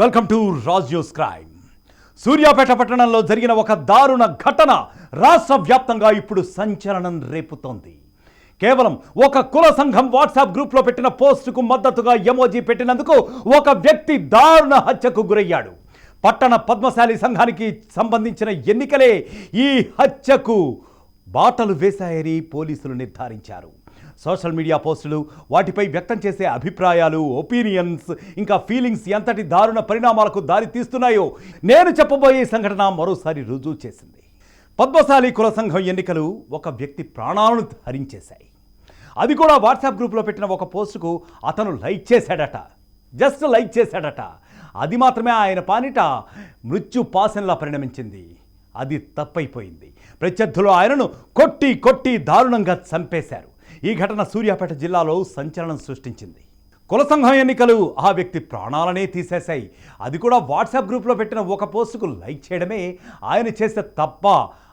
Welcome to Raju's crime Suryapet పట్టణంలో జరిగిన ఒక దారుణ ఘటన రాష్ట్ర వ్యాప్తంగా ఇప్పుడు సంచలనం రేపుతోంది. కేవలం ఒక కుల సంఘం వాట్సాప్ గ్రూప్లో పెట్టిన పోస్టుకు మద్దతుగా ఎమోజీ పెట్టినందుకు ఒక వ్యక్తి దారుణ హత్యకు గురయ్యాడు. పట్టణ పద్మశాలి సంఘానికి సంబంధించిన ఎన్నికలే ఈ హత్యకు బాటలు వేశాయని పోలీసులు నిర్ధారించారు. సోషల్ మీడియా పోస్టులు వాటిపై వ్యక్తం చేసే అభిప్రాయాలు ఒపీనియన్స్ ఇంకా ఫీలింగ్స్ ఎంతటి దారుణ పరిణామాలకు దారి తీస్తున్నాయో నేను చెప్పబోయే సంఘటన మరోసారి రుజువు చేసింది. పద్మశాలి కుల సంఘం ఎన్నికలు ఒక వ్యక్తి ప్రాణాలను హరించేశాయి. అది కూడా వాట్సాప్ గ్రూప్లో పెట్టిన ఒక పోస్టుకు అతను లైక్ చేశాడట. జస్ట్ లైక్ చేశాడట. అది మాత్రమే ఆయన పానిట మృత్యు పాసనలా పరిణమించింది. అది తప్పైపోయింది. ప్రత్యర్థులు ఆయనను కొట్టి కొట్టి దారుణంగా చంపేశారు. ఈ ఘటన సూర్యాపేట జిల్లాలో సంచలనం సృష్టించింది. కుల సంఘం ఎన్నికలు ఆ వ్యక్తి ప్రాణాలనే తీసేశాయి. అది కూడా వాట్సాప్ గ్రూప్లో పెట్టిన ఒక పోస్టుకు లైక్ చేయడమే ఆయన చేసే తప్ప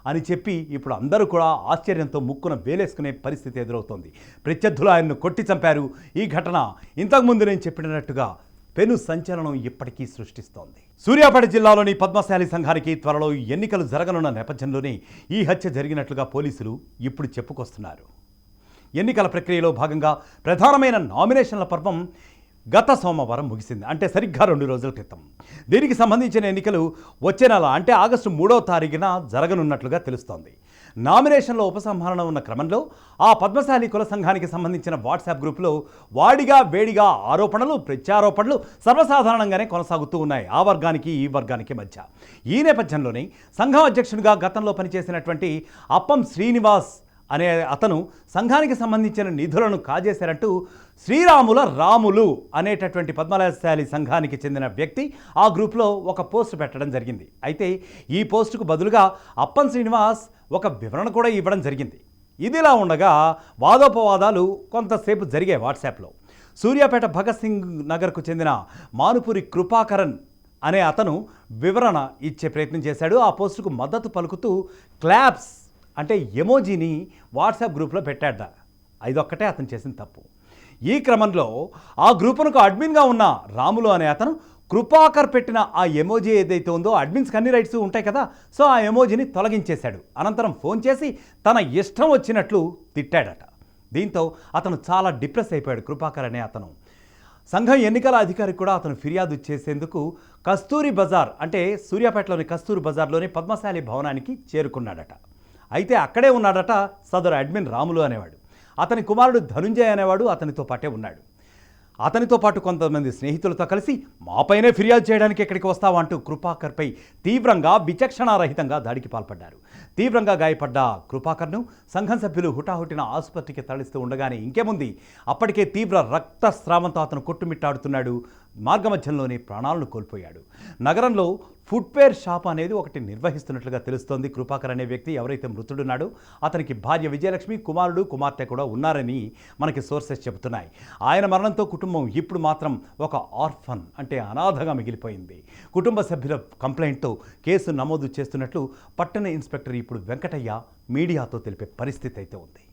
అని చెప్పి ఇప్పుడు అందరూ కూడా ఆశ్చర్యంతో ముక్కున వేలేసుకునే పరిస్థితి ఎదురవుతోంది. ప్రత్యర్థులు ఆయన్ను కొట్టి చంపారు. ఈ ఘటన ఇంతకుముందు నేను చెప్పినట్టుగా పెను సంచలనం ఇప్పటికీ సృష్టిస్తోంది. సూర్యాపేట జిల్లాలోని పద్మశాలి సంఘానికి త్వరలో ఎన్నికలు జరగనున్న నేపథ్యంలోనే ఈ హత్య జరిగినట్లుగా పోలీసులు ఇప్పుడు చెప్పుకొస్తున్నారు. ఎన్నికల ప్రక్రియలో భాగంగా ప్రధానమైన నామినేషన్ల పర్వం గత సోమవారం ముగిసింది. అంటే సరిగ్గా రెండు రోజుల క్రితం. దీనికి సంబంధించిన ఎన్నికలు వచ్చే నెల అంటే ఆగస్టు మూడవ తారీఖున జరగనున్నట్లుగా తెలుస్తోంది. నామినేషన్లో ఉపసంహరణ ఉన్న క్రమంలో ఆ పద్మశాలి కుల సంఘానికి సంబంధించిన వాట్సాప్ గ్రూపులో వాడిగా వేడిగా ఆరోపణలు ప్రత్యారోపణలు సర్వసాధారణంగానే కొనసాగుతూ ఉన్నాయి ఆ వర్గానికి ఈ వర్గానికి మధ్య. ఈ నేపథ్యంలోనే సంఘం అధ్యక్షుడిగా గతంలో పనిచేసినటువంటి అప్పం శ్రీనివాస్ అనే అతను సంఘానికి సంబంధించిన నిధులను కాజేశారంటూ శ్రీరాముల రాములు అనేటటువంటి పద్మశాలి సంఘానికి చెందిన వ్యక్తి ఆ గ్రూప్లో ఒక పోస్ట్ పెట్టడం జరిగింది. అయితే ఈ పోస్టుకు బదులుగా అప్పన్ శ్రీనివాస్ ఒక వివరణ కూడా ఇవ్వడం జరిగింది. ఇదిలా ఉండగా వాదోపవాదాలు కొంతసేపు జరిగాయి వాట్సాప్లో. సూర్యాపేట భగత్ సింగ్ నగర్కు చెందిన మానుపురి కృపాకరన్ అనే అతను వివరణ ఇచ్చే ప్రయత్నం చేశాడు. ఆ పోస్టుకు మద్దతు పలుకుతూ క్లాప్స్ అంటే ఎమోజీని వాట్సాప్ గ్రూప్లో పెట్టాడ అదొక్కటే అతను చేసిన తప్పు. ఈ క్రమంలో ఆ గ్రూపునకు అడ్మిన్గా ఉన్న రాములు అనే అతను కృపాకర్ పెట్టిన ఆ ఎమోజీ ఏదైతే ఉందో అడ్మిన్స్కి అన్ని రైట్స్ ఉంటాయి కదా సో ఆ ఎమోజీని తొలగించేశాడు. అనంతరం ఫోన్ చేసి తన ఇష్టం వచ్చినట్లు తిట్టాడట. దీంతో అతను చాలా డిప్రెస్ అయిపోయాడు కృపాకర్ అనే అతను. సంఘం ఎన్నికల అధికారి కూడా అతను ఫిర్యాదు చేసేందుకు కస్తూరి బజార్ అంటే సూర్యాపేటలోని కస్తూరి బజార్లోని పద్మశాలి భవనానికి చేరుకున్నాడట. అయితే అక్కడే ఉన్నాడట సదరు అడ్మిన్ రాములు అనేవాడు. అతని కుమారుడు ధనుంజయ్ అనేవాడు అతనితో పాటే ఉన్నాడు. అతనితో పాటు కొంతమంది స్నేహితులతో కలిసి మాపైనే ఫిర్యాదు చేయడానికి ఎక్కడికి వస్తావా? అంటూ కృపాకర్పై తీవ్రంగా విచక్షణారహితంగా దాడికి పాల్పడ్డారు. తీవ్రంగా గాయపడ్డ కృపాకర్ను సంఘం సభ్యులు హుటాహుటిన ఆసుపత్రికి తరలిస్తూ ఉండగానే ఇంకేముంది? అప్పటికే తీవ్ర రక్తస్రావంతో అతను కొట్టుమిట్టాడుతున్నాడు మార్గమధ్యంలోనే ప్రాణాలను కోల్పోయాడు. నగరంలో ఫుట్వేర్ షాప్ అనేది ఒకటి నిర్వహిస్తున్నట్లుగా తెలుస్తోంది. కృపాకర్ అనే వ్యక్తి ఎవరైతే మృతుడున్నాడో అతనికి భార్య విజయలక్ష్మి కుమారుడు కుమార్తె కూడా ఉన్నారని మనకి సోర్సెస్ చెబుతున్నాయి. ఆయన మరణంతో కుటుంబం ఇప్పుడు మాత్రం ఒక ఆర్ఫన్ అంటే అనాథగా మిగిలిపోయింది. కుటుంబ సభ్యుల కంప్లైంట్తో కేసు నమోదు చేస్తున్నట్లు పట్టణ ఇన్స్పెక్టర్ ఇప్పుడు వెంకటయ్య మీడియాతో తెలిపే పరిస్థితి అయితే ఉంది.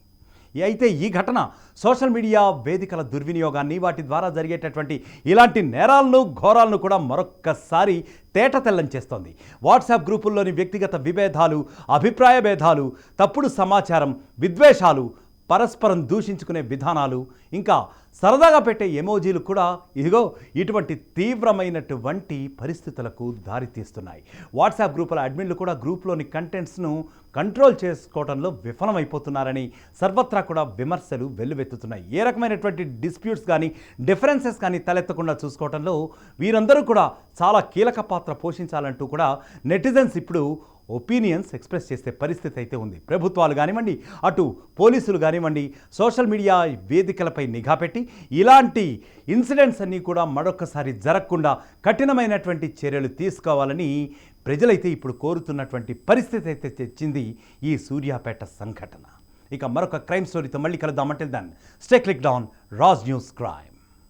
అయితే ఈ ఘటన సోషల్ మీడియా వేదికల దుర్వినియోగాన్ని వాటి ద్వారా జరిగేటటువంటి ఇలాంటి నేరాలను ఘోరాలను కూడా మరొక్కసారి తేటతెల్లం చేస్తోంది. వాట్సాప్ గ్రూపుల్లోని వ్యక్తిగత విభేదాలు అభిప్రాయ భేదాలు తప్పుడు సమాచారం విద్వేషాలు పరస్పరం దూషించుకునే విధానాలు ఇంకా సరదాగా పెట్టే ఎమోజీలు కూడా ఇదిగో ఇటువంటి తీవ్రమైనటువంటి పరిస్థితులకు దారితీస్తున్నాయి. వాట్సాప్ గ్రూపుల అడ్మిన్లు కూడా గ్రూప్లోని కంటెంట్స్ను కంట్రోల్ చేసుకోవడంలో విఫలమైపోతున్నారని సర్వత్రా కూడా విమర్శలు వెల్లువెత్తుతున్నాయి. ఏ రకమైనటువంటి డిస్ప్యూట్స్ కానీ డిఫరెన్సెస్ కానీ తలెత్తకుండా చూసుకోవడంలో వీరందరూ కూడా చాలా కీలక పాత్ర పోషించాలంటూ కూడా నెటిజన్స్ ఇప్పుడు ఒపీనియన్స్ ఎక్స్ప్రెస్ చేసే పరిస్థితి అయితే ఉంది. ప్రభుత్వాలు కానివ్వండి అటు పోలీసులు కానివ్వండి సోషల్ మీడియా వేదికలపై నిఘా పెట్టి ఇలాంటి ఇన్సిడెంట్స్ అన్నీ కూడా మరొకసారి జరగకుండా కఠినమైనటువంటి చర్యలు తీసుకోవాలని ప్రజలైతే ఇప్పుడు కోరుతున్నటువంటి పరిస్థితి అయితే తెచ్చింది ఈ సూర్యాపేట సంఘటన. ఇక మరొక క్రైమ్ స్టోరీతో మళ్ళీ కలుద్దామంటే then stay click down Raj news crime